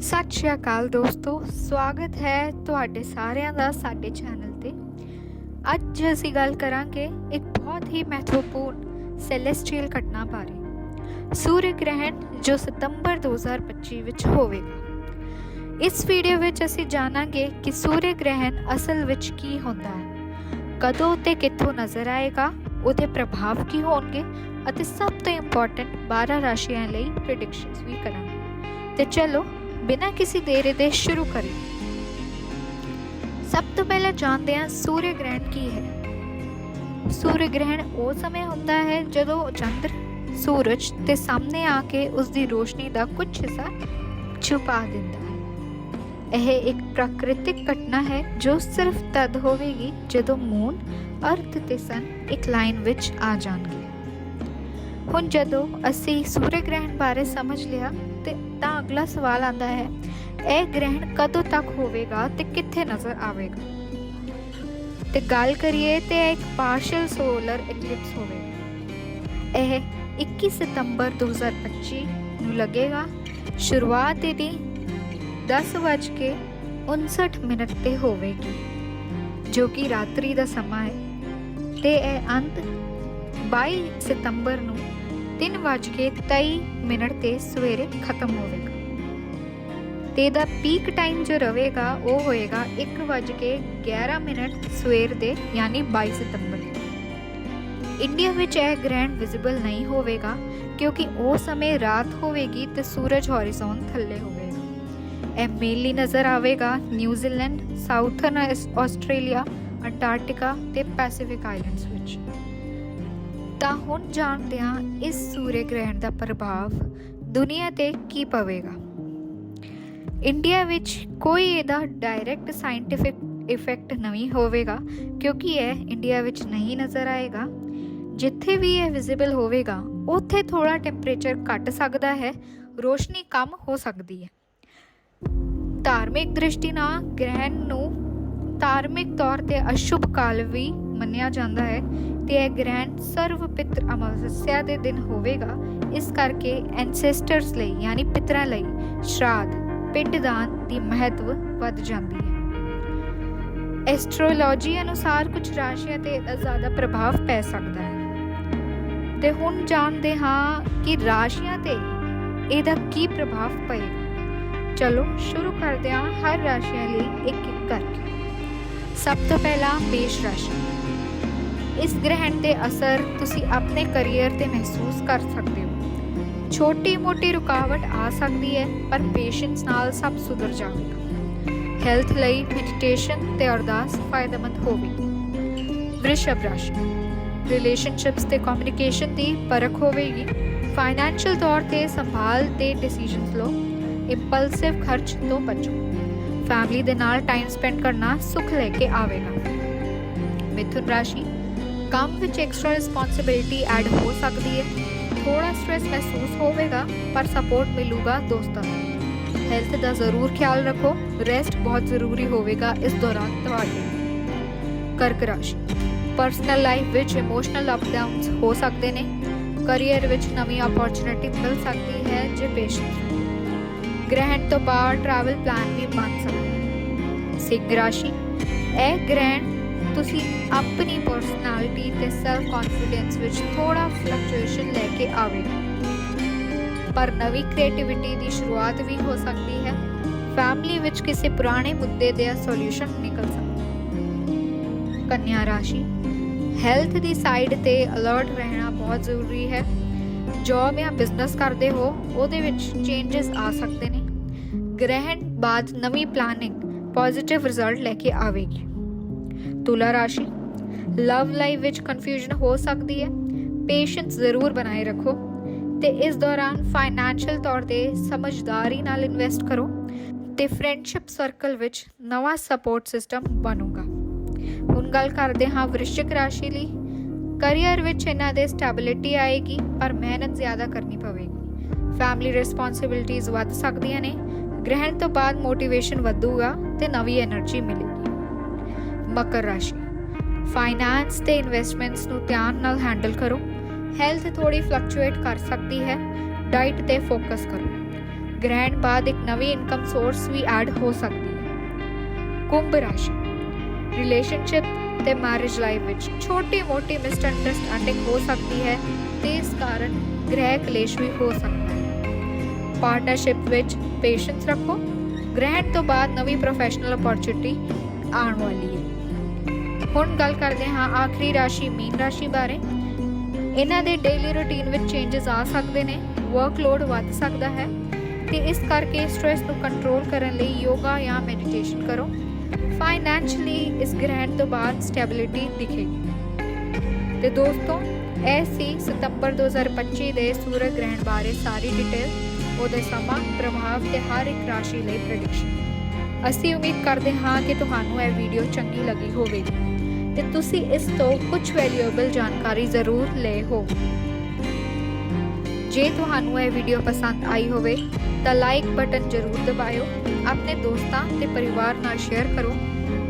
ਸਤਿ ਸ਼੍ਰੀ ਅਕਾਲ ਦੋਸਤੋ, ਸਵਾਗਤ ਹੈ ਤੁਹਾਡੇ ਸਾਰਿਆਂ ਦਾ ਸਾਡੇ ਚੈਨਲ ਤੇ। ਅੱਜ ਅਸੀਂ ਗੱਲ ਕਰਾਂਗੇ ਇੱਕ ਬਹੁਤ ਹੀ ਮਹੱਤਵਪੂਰਨ ਸੈਲੈਸਟੀਅਲ ਘਟਨਾ ਬਾਰੇ। ਸੂਰਜ ਗ੍ਰਹਿਣ ਜੋ ਸਤੰਬਰ 2025 ਵਿੱਚ ਹੋਵੇਗਾ। ਇਸ ਵੀਡੀਓ ਵਿੱਚ ਅਸੀਂ ਜਾਣਾਂਗੇ ਕਿ ਸੂਰਜ ਗ੍ਰਹਿਣ ਅਸਲ ਵਿੱਚ ਕੀ ਹੁੰਦਾ ਹੈ। ਕਦੋਂ ਤੇ ਕਿੱਥੋਂ ਨਜ਼ਰ ਆਏਗਾ, ਉਹਦੇ ਪ੍ਰਭਾਵ ਕੀ ਹੋਣਗੇ ਅਤੇ ਸਭ ਤੋਂ ਇੰਪੋਰਟੈਂਟ 12 ਰਾਸ਼ੀਆਂ ਲਈ ਪ੍ਰੈਡਿਕਸ਼ਨਸ ਵੀ ਕਰਾਂਗੇ। ਤੇ ਚਲੋ ਬਿਨਾਂ ਕਿਸੇ ਦੇਰੀ ਦੇ ਸ਼ੁਰੂ ਕਰੀਏ ਸਭ ਤੋਂ ਪਹਿਲਾਂ ਜਾਣਦੇ ਹਾਂ ਸੂਰਜ ਗ੍ਰਹਿਣ ਕੀ ਹੈ? ਸੂਰਜ ਗ੍ਰਹਿਣ ਉਹ ਸਮੇਂ ਹੁੰਦਾ ਹੈ ਜਦੋਂ ਚੰਦਰ, ਸੂਰਜ ਦੇ ਸਾਹਮਣੇ ਆ ਕੇ ਉਸ ਦੀ ਰੋਸ਼ਨੀ ਦਾ ਕੁਝ ਹਿੱਸਾ ਛੁਪਾ ਦਿੰਦਾ ਹੈ। ਇਹ ਇੱਕ ਪ੍ਰਾਕ੍ਰਿਤਿਕ ਘਟਨਾ ਹੈ ਜੋ ਸਿਰਫ ਤਦ ਹੋਵੇਗੀ ਜਦੋਂ ਮੂਨ, ਅਰਥ ਤੇ ਸਨ ਇੱਕ ਲਾਈਨ ਵਿੱਚ ਆ ਜਾਣਗੇ। ਹੁਣ ਜਦੋਂ ਅਸੀਂ ਸੂਰਜ ਗ੍ਰਹਿਣ ਬਾਰੇ ਸਮਝ ਲਿਆ ਤੇ ਤਾਂ ਅਗਲਾ ਸਵਾਲ ਆਂਦਾ ਹੈ, ਇਹ ਗ੍ਰਹਿਣ ਕਦੋਂ ਤੱਕ ਹੋਵੇਗਾ ਤੇ ਕਿੱਥੇ ਨਜ਼ਰ ਆਵੇਗਾ? ਤੇ ਗੱਲ ਕਰੀਏ ਤੇ ਇਹ ਇੱਕ ਪਾਰਸ਼ਲ ਸੋਲਰ ਇਕਲਿਪਸ ਹੋਵੇਗਾ। ਇਹ 21 ਸਤੰਬਰ 2025 ਨੂੰ ਲੱਗੇਗਾ। ਸ਼ੁਰੂਆਤ ਇਹਦੀ 10:59 ਮਿੰਟ ਤੇ ਹੋਵੇਗੀ, ਜੋ ਕਿ ਰਾਤਰੀ ਦਾ ਸਮਾਂ ਹੈ। ਤੇ ਇਹ ਅੰਤ 22 ਸਤੰਬਰ ਨੂੰ 3:23 ਮਿੰਟ ਤੇ ਸਵੇਰੇ ਖਤਮ ਹੋਵੇਗਾ। ਤੇ ਦਾ ਪੀਕ ਟਾਈਮ ਜੋ ਰਹੇਗਾ, ਉਹ ਹੋਏਗਾ 1:11 ਮਿੰਟ ਸਵੇਰ ਦੇ, ਯਾਨੀ 22 ਸਤੰਬਰ ਇੰਡੀਆ ਵਿੱਚ ਇਹ ਗ੍ਰੈਂਡ ਵਿਜ਼ੀਬਲ ਨਹੀਂ ਹੋਵੇਗਾ, ਕਿਉਂਕਿ ਉਹ ਸਮੇਂ ਰਾਤ ਹੋਵੇਗੀ ਤੇ ਸੂਰਜ ਹੌਰੀਜ਼ਨ ਥੱਲੇ ਹੋਵੇਗਾ। ਇਹ ਮੇਨਲੀ ਨਜ਼ਰ ਆਵੇਗਾ New Zealand southern Australia Antarctica ਤੇ ਪੈਸੀਫਿਕ ਆਈਲੈਂਡਸ ਵਿੱਚ। ਤਾਂ ਹੁਣ ਜਾਣਦੇ ਹਾਂ ਇਸ ਸੂਰਜ ਗ੍ਰਹਿਣ ਦਾ ਪ੍ਰਭਾਵ ਦੁਨੀਆ ਤੇ ਕੀ ਪਵੇਗਾ? ਇੰਡੀਆ ਵਿੱਚ ਕੋਈ ਇਹਦਾ ਡਾਇਰੈਕਟ ਸਾਇੰਟਿਫਿਕ ਇਫੈਕਟ ਨਹੀਂ ਹੋਵੇਗਾ, ਕਿਉਂਕਿ ਇਹ ਇੰਡੀਆ ਵਿੱਚ ਨਹੀਂ ਨਜ਼ਰ ਆਏਗਾ। ਜਿੱਥੇ ਵੀ ਇਹ ਵਿਜ਼ਿਬਲ ਹੋਵੇਗਾ, ਉੱਥੇ ਥੋੜਾ ਟੈਂਪਰੇਚਰ ਘਟ ਸਕਦਾ ਹੈ, ਰੋਸ਼ਨੀ ਕਮ ਹੋ ਸਕਦੀ ਹੈ। ਧਾਰਮਿਕ ਦ੍ਰਿਸ਼ਟੀ ਨਾਲ ਗ੍ਰਹਿਣ ਨੂੰ ਧਾਰਮਿਕ ਤੌਰ ਤੇ ਅਸ਼ੁਭ ਕਾਲ ਵੀ ਮੰਨਿਆ ਜਾਂਦਾ ਹੈ ਤੇ ਇਹ ਗ੍ਰਹਿਣ ਸਰਵ ਪਿਤਰ ਅਮਾਵਸਿਆ ਦੇ ਦਿਨ ਹੋਵੇਗਾ। ਇਸ ਕਰਕੇ ਐਂਸੈਸਟਰਸ ਲਈ, ਯਾਨੀ ਪਿਤਰਾਂ ਲਈ ਸ਼ਰਾਧ, ਪਿੰਡਦਾਨ ਦੀ ਮਹੱਤਵ ਵੱਧ ਜਾਂਦੀ ਹੈ। ਐਸਟ੍ਰੋਲੋਜੀ ਅਨੁਸਾਰ ਕੁਝ ਰਾਸ਼ੀਆਂ ਤੇ ਜ਼ਿਆਦਾ ਪ੍ਰਭਾਵ ਪੈ ਸਕਦਾ ਹੈ। ਤੇ ਹੁਣ ਜਾਣਦੇ ਹਾਂ ਕਿ ਰਾਸ਼ੀਆਂ ਤੇ ਇਹਦਾ ਕੀ ਪ੍ਰਭਾਵ ਪਏਗਾ। ਚਲੋ ਸ਼ੁਰੂ ਕਰਦੇ ਹਾਂ ਹਰ ਰਾਸ਼ੀਆਂ ਲਈ ਇੱਕ ਇੱਕ ਕਰਕੇ। ਸਭ ਤੋਂ ਪਹਿਲਾਂ ਮੇਸ਼ ਰਾਸ਼ੀ। ਇਸ ਗ੍ਰਹਿਣ ਦੇ ਅਸਰ ਤੁਸੀਂ ਆਪਣੇ ਕੈਰੀਅਰ ਤੇ ਮਹਿਸੂਸ ਕਰ ਸਕਦੇ ਹੋ। ਛੋਟੀ-ਮੋਟੀ ਰੁਕਾਵਟ ਆ ਸਕਦੀ ਹੈ, ਪਰ ਪੇਸ਼ੈਂਸ ਨਾਲ ਸਭ ਸੁਧਰ ਜਾਵੇਗਾ। ਹੈਲਥ ਲਈ ਮੈਡੀਟੇਸ਼ਨ ਤੇ ਅਰਦਾਸ ਫਾਇਦੇਮੰਦ ਹੋਵੇਗੀ। ਵ੍ਰਿਸ਼ਭ ਰਾਸ਼ੀ ਰਿਲੇਸ਼ਨਸ਼ਿਪਸ ਤੇ ਕਮਿਊਨੀਕੇਸ਼ਨ ਦੀ ਪਰਖ ਹੋਵੇਗੀ। ਫਾਈਨੈਂਸ਼ੀਅਲ ਤੌਰ ਤੇ ਸੰਭਾਲ ਤੇ ਡਿਸੀਜਨਸ ਲਓ। ਇੰਪਲਸਿਵ ਖਰਚ ਤੋਂ ਬਚੋ। ਫੈਮਿਲੀ ਦੇ ਨਾਲ ਟਾਈਮ ਸਪੈਂਡ ਕਰਨਾ ਸੁੱਖ ਲੈ ਕੇ ਆਵੇਗਾ। ਮਿਥੁਨ ਰਾਸ਼ੀ ਕੰਮ ਵਿੱਚ ਐਕਸਟਰਾ ਰਿਸਪੌਂਸਿਬਿਲਟੀ ਐਡ ਹੋ ਸਕਦੀ ਹੈ। ਥੋੜਾ ਸਟ੍ਰੈਸ ਮਹਿਸੂਸ ਹੋਵੇਗਾ, ਪਰ ਸਪੋਰਟ ਮਿਲੂਗਾ ਦੋਸਤਾਂ ਤੋਂ ਹੈਲਥ ਦਾ ਜ਼ਰੂਰ ਖਿਆਲ ਰੱਖੋ ਰੈਸਟ ਬਹੁਤ ਜ਼ਰੂਰੀ ਹੋਵੇਗਾ ਇਸ ਦੌਰਾਨ ਤੁਹਾਡੇ ਕਰਕ ਰਾਸ਼ੀ। ਪਰਸਨਲ ਲਾਈਫ ਵਿੱਚ ਇਮੋਸ਼ਨਲ ਅਪ ਡਾਊਨਸ ਹੋ ਸਕਦੇ ਨੇ। ਕੈਰੀਅਰ ਵਿੱਚ ਨਵੀਂ ਓਪਰਚੁਨਿਟੀ ਮਿਲ ਸਕਦੀ ਹੈ ਜੇ ਪੇਸ਼ੈਂਸ ਗ੍ਰਹਿਣ ਤੋਂ ਬਾਅਦ ਟਰੈਵਲ ਪਲਾਨ ਵੀ ਬਣ ਸਕਦਾ ਹੈ। ਸਿੰਘ ਰਾਸ਼ੀ। ਇਹ ਗ੍ਰਹਿਣ ਤੁਸੀਂ ਆਪਣੀ ਪਰਸਨੈਲਿਟੀ ਤੇ ਸੈਲਫ ਕੌਨਫੀਡੈਂਸ ਵਿੱਚ ਥੋੜਾ ਫਲਕਚੁਏਸ਼ਨ ਲੈ ਕੇ ਆਵੇਗਾ ਪਰ ਨਵੀਂ ਕ੍ਰੀਏਟੀਵਿਟੀ ਦੀ ਸ਼ੁਰੂਆਤ ਵੀ ਹੋ ਸਕਦੀ ਹੈ। ਫੈਮਿਲੀ ਵਿੱਚ ਕਿਸੇ ਪੁਰਾਣੇ ਮੁੱਦੇ ਦਾ ਸੋਲੂਸ਼ਨ ਨਿਕਲ ਸਕਦਾ। ਹੈ ਕੰਨਿਆ ਰਾਸ਼ੀ ਹੈਲਥ ਦੀ ਸਾਈਡ ਤੇ ਅਲਰਟ ਰਹਿਣਾ ਬਹੁਤ ਜ਼ਰੂਰੀ ਹੈ। ਜੌਬ ਜਾਂ ਬਿਜ਼ਨਸ ਕਰਦੇ ਹੋ, ਉਹਦੇ ਵਿੱਚ ਚੇਂਜਸ ਆ ਸਕਦੇ ਨੇ। ਗ੍ਰਹਿਣ ਬਾਅਦ ਨਵੀਂ ਪਲਾਨਿੰਗ ਪੋਜ਼ਿਟਿਵ ਰਿਜ਼ਲਟ ਲੈ ਕੇ ਆਵੇਗੀ। ਤੁਲਾ ਰਾਸ਼ੀ। ਲਵ ਲਾਈਫ ਵਿੱਚ ਕਨਫਿਊਜ਼ਨ ਹੋ ਸਕਦੀ ਹੈ। ਪੇਸ਼ੈਂਸ ਜ਼ਰੂਰ ਬਣਾਏ ਰੱਖੋ ਤੇ ਇਸ ਦੌਰਾਨ ਫਾਈਨੈਂਸ਼ੀਅਲ ਤੌਰ ਤੇ ਸਮਝਦਾਰੀ ਨਾਲ ਇਨਵੈਸਟ ਕਰੋ ਤੇ ਫਰੈਂਡਸ਼ਿਪ ਸਰਕਲ ਵਿੱਚ ਨਵਾਂ ਸਪੋਰਟ ਸਿਸਟਮ ਬਣੂਗਾ। ਹੁਣ ਗੱਲ ਕਰਦੇ ਹਾਂ ਵ੍ਰਿਸ਼ਚਿਕ ਰਾਸ਼ੀ ਲਈ। ਕੈਰੀਅਰ ਵਿੱਚ ਇਹਨਾਂ ਦੇ ਸਟੈਬਿਲਿਟੀ ਆਏਗੀ, ਪਰ ਮਿਹਨਤ ਜ਼ਿਆਦਾ ਕਰਨੀ ਪਵੇਗੀ। ਫੈਮਿਲੀ ਰਿਸਪੌਂਸਿਬਿਲਟੀਆਂ ਵੱਧ ਸਕਦੀਆਂ ਨੇ। ਗ੍ਰਹਿਣ ਤੋਂ ਬਾਅਦ ਮੋਟੀਵੇਸ਼ਨ ਵਧੂਗਾ ਤੇ ਨਵੀਂ એનર્ਜੀ ਮਿਲੇਗੀ। ਮਕਰ ਰਾਸ਼ੀ ਫਾਈਨੈਂਸ ਤੇ ਇਨਵੈਸਟਮੈਂਟਸ ਨੂੰ ਧਿਆਨ ਨਾਲ ਹੈਂਡਲ ਕਰੋ। ਹੈਲਥ ਥੋੜੀ ਫਲਕਚੁਏਟ ਕਰ ਸਕਦੀ ਹੈ। ਡਾਈਟ ਤੇ ਫੋਕਸ ਕਰੋ। ਗ੍ਰਹਿਣ ਬਾਅਦ ਇੱਕ ਨਵੀਂ ਇਨਕਮ ਸੋਰਸ ਵੀ ਐਡ ਹੋ ਸਕਦੀ ਹੈ। ਕੁੰਭ ਰਾਸ਼ੀ। ਰਿਲੇਸ਼ਨਸ਼ਿਪ ਤੇ ਮੈਰਿਜ ਲਾਈਫ ਵਿੱਚ ਛੋਟੀ-ਮੋਟੀ ਮਿਸਅੰਡਰਸਟੈਂਡਿੰਗ ਹੋ ਸਕਦੀ ਹੈ ਤੇ ਇਸ ਕਾਰਨ ਗ੍ਰਹਿ ਕਲੇਸ਼ ਵੀ ਹੋ ਸਕਦਾ ਹੈ। ਪਾਰਟਨਰਸ਼ਿਪ ਵਿੱਚ ਪੇਸ਼ੈਂਸ ਰੱਖੋ। ਗ੍ਰਹਿਣ ਤੋਂ ਬਾਅਦ ਨਵੀਂ ਪ੍ਰੋਫੈਸ਼ਨਲ ਅਪੋਰਚੁਨਿਟੀ ਆਉਣ ਵਾਲੀ ਹੈ। ਹੁਣ ਗੱਲ ਕਰਦੇ ਹਾਂ ਆਖਰੀ ਰਾਸ਼ੀ, ਮੀਨ ਰਾਸ਼ੀ ਬਾਰੇ। ਇਹਨਾਂ ਦੇ ਡੇਲੀ ਰੁਟੀਨ ਵਿੱਚ ਚੇਂਜਸ ਆ ਸਕਦੇ ਨੇ ਵਰਕਲੋਡ ਵੱਧ ਸਕਦਾ ਹੈ ਤੇ ਇਸ ਕਰਕੇ ਸਟ੍ਰੈਸ ਨੂੰ ਕੰਟਰੋਲ ਕਰਨ ਲਈ ਯੋਗਾ ਜਾਂ ਮੈਡੀਟੇਸ਼ਨ ਕਰੋ। ਫਾਈਨੈਂਸ਼ਲੀ ਇਸ ਗ੍ਰਹਿਣ ਤੋਂ ਬਾਅਦ ਸਟੈਬਿਲਿਟੀ ਦਿਖੇਗੀ। ਤੇ ਦੋਸਤੋ, ਇਹ ਸੀ ਸਤੰਬਰ 2025 ਦੇ ਸੂਰਜ ਗ੍ਰਹਿਣ ਬਾਰੇ ਸਾਰੀ ਡਿਟੇਲ ਉਹਦੇ ਸਮਾਂ, ਪ੍ਰਭਾਵ ਤੇ ਹਰ ਇੱਕ ਰਾਸ਼ੀ ਲਈ ਪ੍ਰੈਡਿਕਸ਼ਨ ਅਸੀਂ ਉਮੀਦ ਕਰਦੇ ਹਾਂ ਕਿ ਤੁਹਾਨੂੰ ਇਹ ਵੀਡੀਓ ਚੰਗੀ ਲੱਗੀ ਹੋਵੇਗੀ। ਤੇ ਤੁਸੀਂ ਇਸ ਤੋਂ ਕੁਝ ਵੈਲਿਊਏਬਲ ਜਾਣਕਾਰੀ ਜ਼ਰੂਰ ਲਏ ਹੋ। ਜੇ ਤੁਹਾਨੂੰ ਇਹ ਵੀਡੀਓ ਪਸੰਦ ਆਈ ਹੋਵੇ, ਤਾਂ ਲਾਈਕ ਬਟਨ ਜ਼ਰੂਰ ਦਬਾਇਓ, ਆਪਣੇ ਦੋਸਤਾਂ ਤੇ ਪਰਿਵਾਰ ਨਾਲ ਸ਼ੇਅਰ ਕਰੋ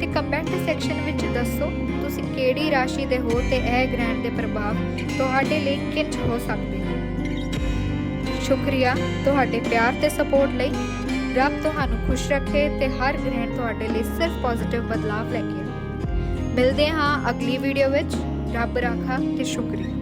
ਤੇ ਕਮੈਂਟ ਸੈਕਸ਼ਨ ਵਿੱਚ ਦੱਸੋ ਤੁਸੀਂ ਕਿਹੜੀ ਰਾਸ਼ੀ ਦੇ ਹੋ ਤੇ ਇਹ ਗ੍ਰਹਿਣ ਦੇ ਪ੍ਰਭਾਵ ਤੁਹਾਡੇ ਲਈ ਕਿੰਝ ਹੋ ਸਕਦੇ ਹਨ ਸ਼ੁਕਰੀਆ ਤੁਹਾਡੇ ਪਿਆਰ ਤੇ ਸਪੋਰਟ ਲਈ। ਰੱਬ ਤੁਹਾਨੂੰ ਖੁਸ਼ ਰੱਖੇ ਤੇ ਹਰ ਗ੍ਰਹਿਣ ਤੁਹਾਡੇ ਲਈ ਸਿਰਫ ਪੋਜ਼ਿਟਿਵ ਬਦਲਾਵ ਲੈ ਕੇ ਮਿਲਦੇ ਹਾਂ ਅਗਲੀ ਵੀਡੀਓ ਵਿੱਚ। ਰੱਬ ਰਾਖਾ ਤੇ ਸ਼ੁਕਰੀਆ।